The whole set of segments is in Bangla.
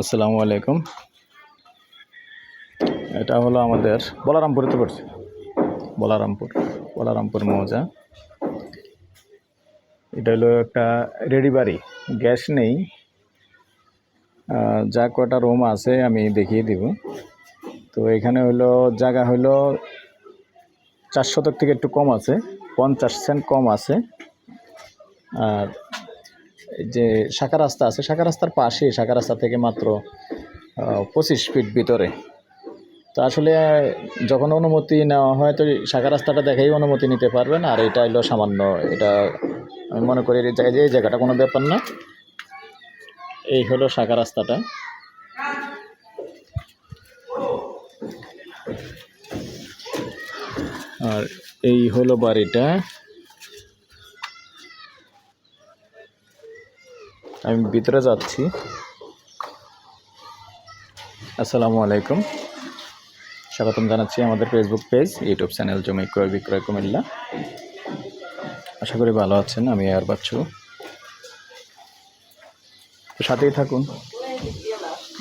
আসসালামু আলাইকুম। এটা হলো আমাদের বলারামপুরে তো পড়ছে। বলারামপুর বলারামপুর মৌজা। এটা হলো একটা রেডি বাড়ি, গ্যাস নেই। যা কটা রুম আছে আমি দেখিয়ে দিব। তো এখানে হলো, জায়গা হলো চার শতক থেকে একটু কম আছে, পঞ্চাশ সেন্ট কম আছে। আর যে শাখা রাস্তা আছে, শাখা রাস্তার পাশে শাখা রাস্তা থেকে মাত্র পঁচিশ ফিট ভিতরে। তো আসলে, যখন অনুমতি নেওয়া হয়, তো শাখা রাস্তাটা দেখেই অনুমতি নিতে পারবেন, আর এটা হলো সামান্য, এটা আমি মনে করি এই জায়গায় যে এই জায়গাটা কোনো ব্যাপার না। এই হলো শাখা রাস্তাটা। আর এই হলো বাড়িটা। আমি ভিতরে যাচ্ছি। আসসালামু আলাইকুম। স্বাগতম জানাচ্ছি আমাদের ফেসবুক পেজ ইউটিউব চ্যানেল জমি ক্রয়, বিক্রয়, কুমিল্লা। আশা করি ভালো আছেন, আমি আর বাচ্চু। সাথেই থাকুন।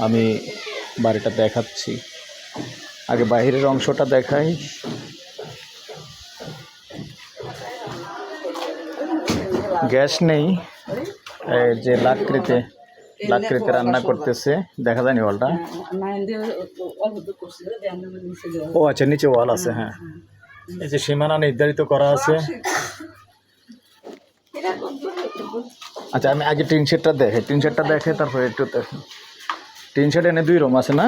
আমি বাড়িটা দেখাচ্ছি। আগে বাইরের অংশটা দেখাই। গ্যাস নেই। যে লাকড়িতে লাকড়িতে রান্না করতেছে। দেখা যায়নি ওয়ালটা? ও আচ্ছা নিচে ওয়াল আছে হ্যাঁ। এই যে সীমানা নির্ধারিত করা আছে। আচ্ছা আমি আগে টিন শেডটা দেখে টিন শেডটা দেখে তারপরে একটু দেখে। টিন শেড এনে দুই রুম আছে না?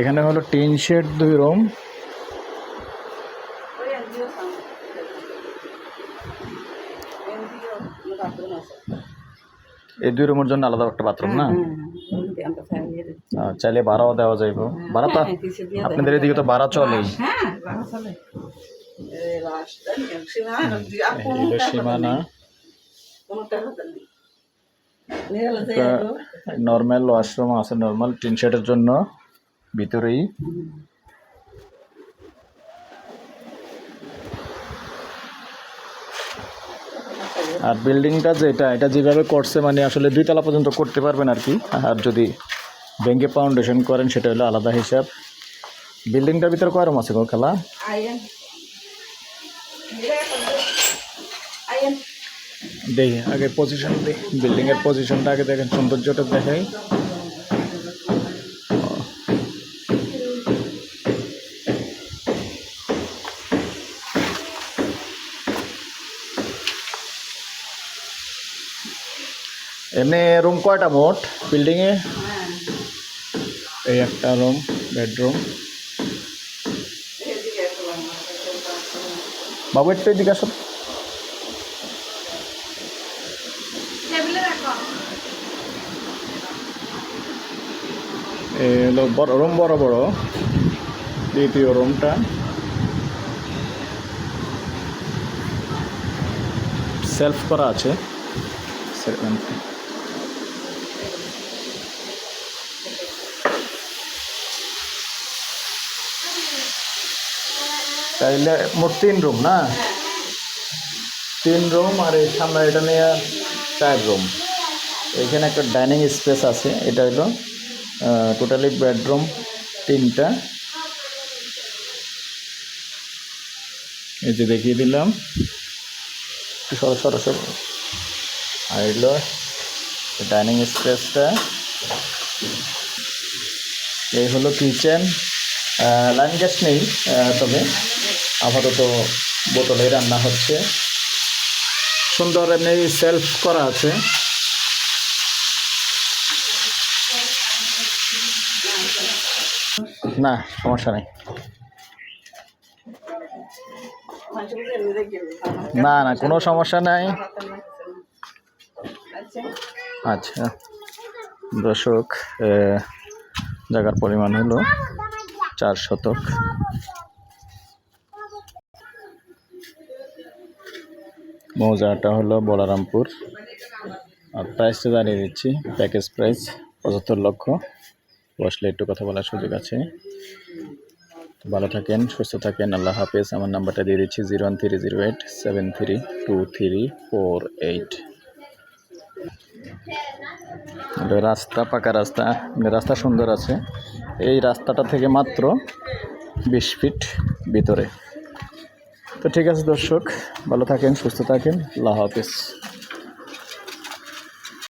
এখানে হলো টিন শেড দুই রুম। এই দুই রুমের জন্য আলাদা একটা বাথরুম না? চাইলে ভাড়াও দেওয়া যাইব। ভাড়া তো আপনাদের এদিকে তো ভাড়া এই সীমানা। নর্মাল ওয়াশরুম আছে নর্মাল টিন শেডের জন্য ভিতরেই। আর বিল্ডিংটা যেটা এটা যেভাবে করছে মানে আসলে দুই তলা পর্যন্ত করতে পারবেন আর কি। আর যদি ব্যাংকে ফাউন্ডেশন করেন সেটা হলো আলাদা হিসাব। বিল্ডিংটার ভিতরে কয় রুম আছে গো খেলা? দেখি আগে পজিশন দেখি। বিল্ডিংয়ের পজিশনটা আগে দেখেন সৌন্দর্যটা দেখাই। এমনি রুম কয়টা মোট? বিল্ডিংয়ে এই একটা রুম বেডরুম বাবু একটু এদিকে আসো। এই হলো বড় রুম বড় বড়। দ্বিতীয় রুমটা সেলফ করা আছে। সেভেন তাইলে মোট তিন রুম না? তিন রুম আর এই সামনে এটা নিয়ে চার রুম। এখানে একটা ডাইনিং স্পেস আছে, এটা হলো টোটালি বেডরুম তিনটা। এই যে দেখিয়ে দিলাম। একটু সরো সরো সরো। আর এগুলো ডাইনিং স্পেসটা। এই হলো কিচেন লাইন গ্যাস নেই তবে আপাতত বোতলে রান্না হচ্ছে। সুন্দর এমনি সেলফ করা আছে। না, সমস্যা নেই। না না, কোনো সমস্যা নাই। আচ্ছা দর্শক জায়গার পরিমাণ হলো। চার শতক। মৌজাটা হলো বলারামপুর। আর প্রাইসটা জানিয়ে দিচ্ছি প্যাকেজ প্রাইস পঁচাত্তর লক্ষ। বসলে একটু কথা বলার সুযোগ আছে। ভালো থাকেন, সুস্থ থাকেন। আল্লাহ হাফেজ। আমার নাম্বারটা দিয়ে দিচ্ছি zero one three zero eight, seven three two three four eight. রাস্তা, পাকা রাস্তা। মানে রাস্তা সুন্দর আছে। এই রাস্তাটা থেকে মাত্র বিশ ফিট ভিতরে। তো ঠিক আছে দর্শক, ভালো থাকেন, সুস্থ থাকেন। আল্লাহ হাফিজ।